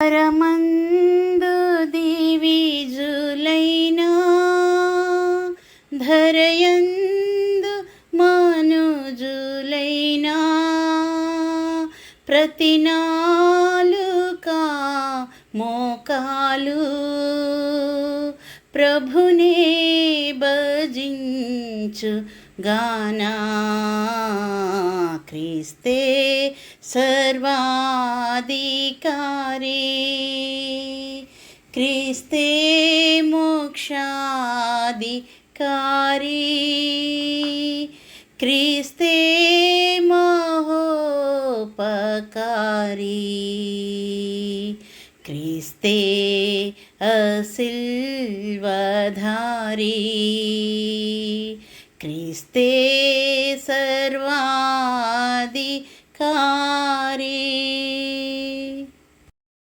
పరమందు జులైన ధరయందు మాను జులైన ప్రతినాలుకా మోకాలు ప్రభునే భజించు గానా क्रिस्ते सर्वाधिकारी। क्रिस्ते मोक्षाधिकारी। क्रिस्ते महोपकारी। क्रिस्ते असिल्वधारी। क्रिस्ते सर्वा കാരേ